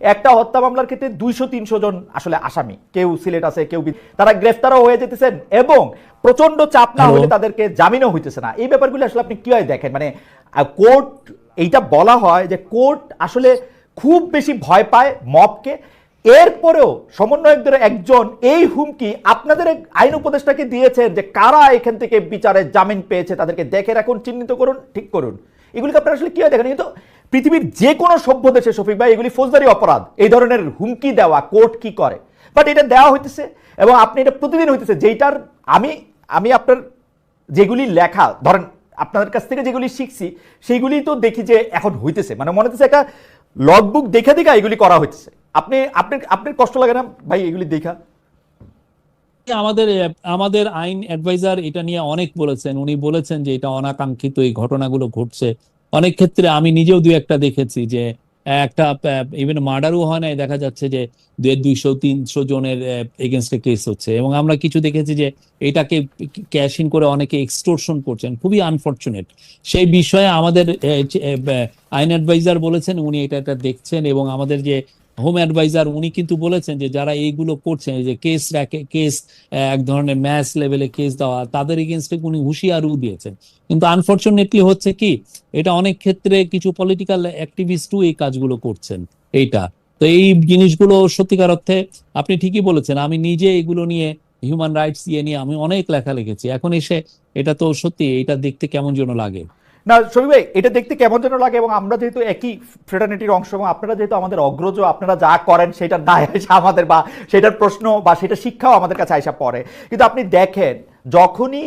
একটা হত্যা মামলার ক্ষেত্রে দুইশো তিনশো জন আসলে আসামি। কেউ সিলেট আছে কেউ তারা গ্রেফতারও হয়ে যেতেছেন এবং প্রচণ্ড চাপ না হলে তাদেরকে জামিনও হইতেছে না। এই ব্যাপারগুলো আসলে আপনি কীভাবে দেখেন? মানে কোর্ট এইটা বলা হয় যে কোর্ট আসলে খুব বেশি ভয় পায় মবকে। এরপরেও সমন্বয়কদের একজন এই হুমকি আপনাদের আইন উপদেষ্টাকে দিয়েছেন যে কারা এখান থেকে বিচারে জামিন পেয়েছে তাদেরকে দেখে রাখুন চিহ্নিত করুন ঠিক করুন। এগুলিকে আপনারা আসলে কীভাবে দেখেন? কিন্তু পৃথিবীর যে কোনো সভ্য দেশে শফিক ভাই, এগুলি ফৌজদারি অপরাধ। এই ধরনের হুমকি দেওয়া কোর্ট কি করে? বাট এটা দেওয়া হইতেছে এবং আপনি এটা প্রতিদিন হইতেছে। যেইটার আমি আমি আপনার যেগুলি লেখা, ধরেন আপনাদের কাছ থেকে যেগুলি শিখছি, সেইগুলি তো দেখি যে এখন হইতেছে। মানে মনে হচ্ছে একটা লগবুক দেখে দেখা এগুলি করা হইতেছে। আপনি আপনি, আপনার কষ্ট লাগে না ভাই এগুলি দেখা? আমাদের আমাদের আইন অ্যাডভাইজার এটা নিয়ে অনেক বলেছেন। উনি বলেছেন যে এটা অনাকাঙ্ক্ষিত এই ঘটনাগুলো ঘটছে। অনেক ক্ষেত্রে আমি নিজেও দু একটা দেখেছি যে, একটা ইভেন মার্ডারও হয় নাই, দেখা যাচ্ছে যে দুইশো, তিনশো জনের এগেনস্টে কেস হচ্ছে। এবং আমরা কিছু দেখেছি যে এটাকে ক্যাশ ইন করে অনেকে এক্সটোরশন করছেন, খুবই আনফর্চুনেট সেই বিষয়ে আমাদের আইন অ্যাডভাইজার বলেছেন, উনি এটা এটা দেখছেন এবং আমাদের যে হোম অ্যাডভাইজার উনি কিন্তু বলেছেন যে যারা এইগুলো করছেন যে কেস রাখে কেস এক ধরনের ম্যাচ লেভেলে কেস দেওয়া, তাদের এগেনস্টে উনি হুঁশিয়ারও দিয়েছেন। কিন্তু আনফর্চুনেটলি হচ্ছে কি, এটা অনেক ক্ষেত্রে কিছু পলিটিক্যাল অ্যাক্টিভিস্টও এই কাজগুলো করছেন, এইটা। তো এই জিনিসগুলো সত্যিকার অর্থে আপনি ঠিকই বলেছেন, আমি নিজে এগুলো নিয়ে হিউম্যান রাইটস ইয়ে নিয়ে আমি অনেক লেখা লিখেছি এখন এসে এটা তো সত্যি এটা দেখতে কেমন যেন লাগে। না শরীফ ভাই, এটা দেখতে কেমন যেন লাগে এবং আমরা যেহেতু একই ফ্রেটার্নিটির অংশ এবং আপনারা যেহেতু আমাদের অগ্রজ, আপনারা যা করেন সেটার দায় আসে আমাদের বা সেটার প্রশ্ন বা সেটা শিক্ষাও আমাদের কাছে আসা পড়ে। কিন্তু আপনি দেখেন, যখনই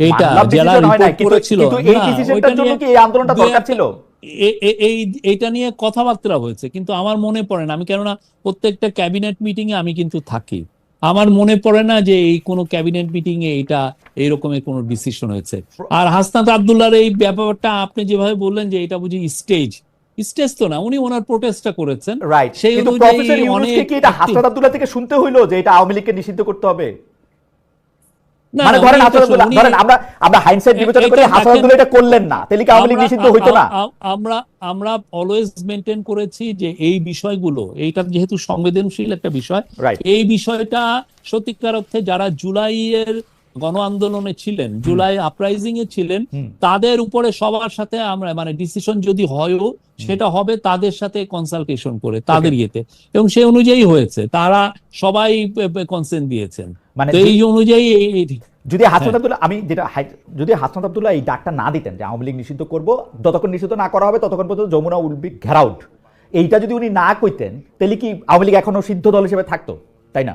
এইটা নাই, রিপোর্ট করেছিল। আন্দোলনটা দরকার ছিল? এই এইটা নিয়ে কথাবার্তা হয়েছে কিন্তু আমার মনে পড়ে না। আমি কেননা প্রত্যেকটা ক্যাবিনেট মিটিং এ আমি কিন্তু থাকি। আমার মনে পড়ে না যে এই কোনো ক্যাবিনেট মিটিং এ এটা এইরকমের কোনো ডিসিশন হয়েছে। আর হাসনাত আবদুল্লাহর এই ব্যাপারটা আপনি যেভাবে বললেন যে এটা বুঝি স্টেজ স্টেজ তো না উনি ওনার প্রোটেস্টটা করেছেন। রাইট সেই অনুযায়ী অনেক কি এটা হাসনাত আব্দুল্লাহ থেকে শুনতে হইল যে এটা আওয়ামী লীগকে নিষিদ্ধ করতে হবে? মানে ধরেন ধরেন আমরা আমরা হাইন্ডসাইট বিবেচনা করে এটা করলেন না তাহলে কি আওয়ামী লীগ নিষিদ্ধ হইতো না? আমরা আমরা অলওয়েজ মেনটেন করেছি যে এই বিষয়গুলো এইটা যেহেতু সংবেদনশীল একটা বিষয় এই বিষয়টা সত্যিকার অর্থে যারা জুলাইয়ের গণ আন্দোলনে ছিলেন জুলাই আপরাইজিং এ ছিলেন তাদের উপরে সবার সাথে আমরা মানে ডিসিশন যদি হয়ও সেটা হবে তাদের সাথে কনসালটেশন করে তাদের ইয়েতে। এবং সেই অনুযায়ী হয়েছে তারা সবাই কনসেন্ট দিয়েছেন। মানে এই অনুযায়ী যদি হাসনাত হ্যাঁ। আব্দুল্লাহ আমি যেটা যদি হাসনাত আব্দুল্লাহ এই ডাকটা না দিতেন যে আওয়ামী লীগ নিষিদ্ধ করব যতক্ষণ নিষিদ্ধ না করা হবে ততক্ষণ পর্যন্ত যমুনা উইল বি ঘেরাউট। এইটা যদি উনি না কইতেন তাহলে কি আওয়ামী লীগ এখনও সিদ্ধ দল হিসেবে থাকতো? তাই না?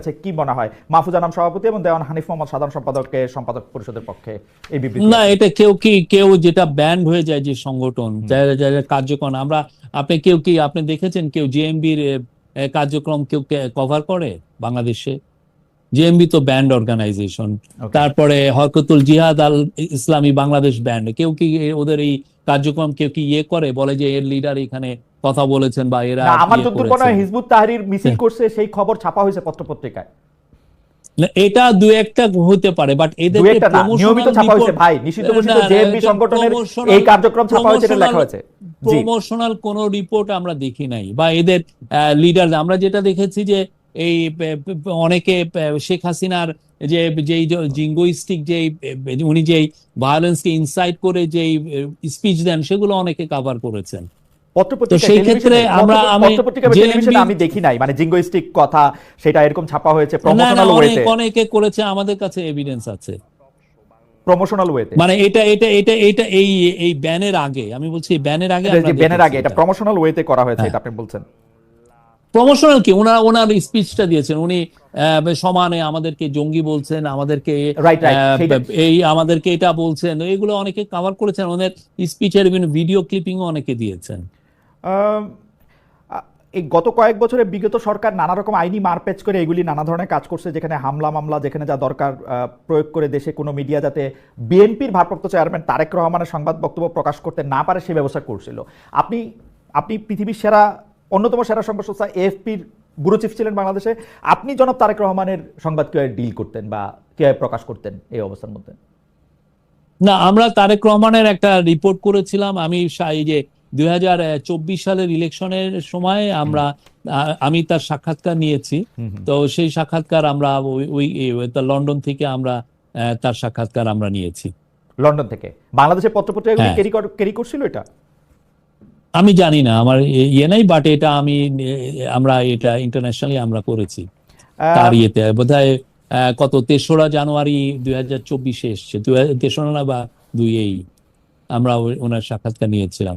কাছে কি মনে হয়? মাহফুজা নাম সভাপতি এবং দেওয়ান হানিফ মোহাম্মদ সাধারণ সম্পাদককে সম্পাদক পরিষদের পক্ষে এই বিবৃতি না এটা কেউ কি কেউ যেটা ব্যান্ড হয়ে যায় যে সংগঠন যারা যারা কার্যক্রম আমরা আপনি কেউ কি আপনি দেখেছেন কেউ জেএমবির কার্যক্রম কেউ কভার করে বাংলাদেশে? জেএমবি তো ব্যান্ড অর্গানাইজেশন তারপরে হরকতুল জিহাদ আল ইসলামী বাংলাদেশ ব্যান্ড কেউ কি ওদের এই কার্যক্রম কেউ কি ইয়ে করে? বলে যে এর লিডার এখানে কথা বলেছেন বা এরা আমার ইয়ে যতদূর মনে হয় হিজবুত তাহরির মিছিল হ্যাঁ। করছে সেই খবর ছাপা হয়েছে পত্রপত্রিকায় এটা দু একটা হতে পারে বাট এদের দু নিয়মিত ছাপা হয়েছে ভাই নিষিদ্ধ ঘোষিত জেএমবি সংগঠনের এই কার্যক্রম ছাপা হয়েছে এটা লেখা হয়েছে। প্রমোশনাল কোন রিপোর্ট আমরা দেখি নাই বা এদের লিডার আমরা যেটা দেখেছি যে এই অনেকে শেখ হাসিনার যে যেই জিঙ্গোইস্টিক যেই উনি যেই ভায়োলেন্সকে ইনসাইট করে যেই স্পিচ দেন সেগুলো অনেকে কভার করেছেন। তো সেই ক্ষেত্রে আমরা আমি আমি দেখি নাই মানে জিঙ্গোইস্টিক কথা সেটা এরকম ছাপা হয়েছে প্রমোশনাল ওয়েতে অনেকে করেছে আমাদের কাছে এভিডেন্স আছে। প্রমোশনাল ওয়েতে মানে এটা এটা এটা এটা এই এই ব্যানের আগে আমি বলছি ব্যানের আগে আমরা ব্যানের আগে এটা এটা। প্রমোশনাল ওয়েতে করা হয়েছে হ্যাঁ। এটা আপনি বলছেন। প্রমোশনাল কি? ওনার ওনার স্পিচটা দিয়েছেন। উনি সমানে আমাদেরকে জঙ্গি বলছেন আমাদেরকে। এই আমাদেরকে এটা বলছেন। এগুলো অনেকে কভার করেছেন। ওদের স্পিচের বিভিন্ন ভিডিও ক্লিপিংও অনেকে দিয়েছেন। এই গত কয়েক বছরে বিগত সরকার নানা রকম আইনি মারপ্যাচ করে এগুলি নানা ধরনের কাজ করছে, যেখানে হামলা মামলা, যেখানে যা দরকার প্রয়োগ করে দেশে কোনো মিডিয়া যাতে বিএনপির ভারপ্রাপ্ত চেয়ারম্যান তারেক রহমানের সংবাদ বক্তব্য প্রকাশ করতে না পারে, সে ব্যবস্থা করছিল। আপনি আপনি পৃথিবীর সেরা, অন্যতম সেরা সংবাদ সংস্থা এএফপির ব্যুরো চিফ ছিলেন বাংলাদেশে, আপনি জনাব তারেক রহমানের সংবাদ কীভাবে ডিল করতেন বা কীভাবে প্রকাশ করতেন এই অবস্থার মধ্যে? না, আমরা তারেক রহমানের একটা রিপোর্ট করেছিলাম, আমি এই যে দুই হাজার চব্বিশ সালের ইলেকশনের সময় আমরা আমি তার সাক্ষাৎকার নিয়েছি। তো সেই সাক্ষাৎকার আমরা ওই লন্ডন থেকে আমরা তার সাক্ষাৎকার আমরা নিয়েছি। লন্ডন থেকে? বাংলাদেশের পত্রপত্রিকাগুলি হ্যাঁ। ক্যারি ক্যারি করছিল এটা? আমি জানি না আমার ইয়ে নাই বাট এটা আমি আমরা এটা ইন্টারন্যাশনালি আমরা করেছি। তার ইয়েতে বোধহয় আহ, কত তেসরা জানুয়ারি দুই হাজার চব্বিশে এসছে তেসরা না বা দুই এই আমরা ওনার সাক্ষাৎকার নিয়েছিলাম।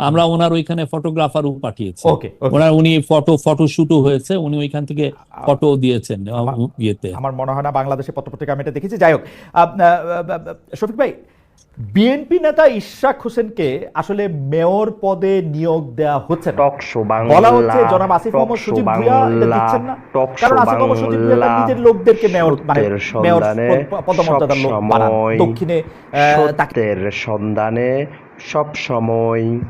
আমরা ওনার ওইখানে ফটোগ্রাফারও পাঠিয়েছি। ওনার উনি ফটো ফটো শুটও হয়েছে উনি ওইখান থেকে ফটো দিয়েছেন ইয়েতে। আমার মনে হয় না বাংলাদেশের পত্রপত্রিকা আমি এটা দেখেছি। যাই হোক শফিক ভাই বিএনপি নেতা ইশরাক হোসেনকে আসলে মেয়র পদে নিয়োগ দেওয়া হচ্ছে না। টক শো বাংলা বলা হচ্ছে জনাব আসিফ মোহাম্মদ শো সজীব এটা দিচ্ছেন না। টক শো কারণ আসিফ মোহাম্মদ সজীব ভুইয়া নিজের লোকদেরকে মেয়র মানে মেয়র পদমর্যাদার লোক বানান দক্ষিণে আহ, তাকে সন্ধানে সব সময়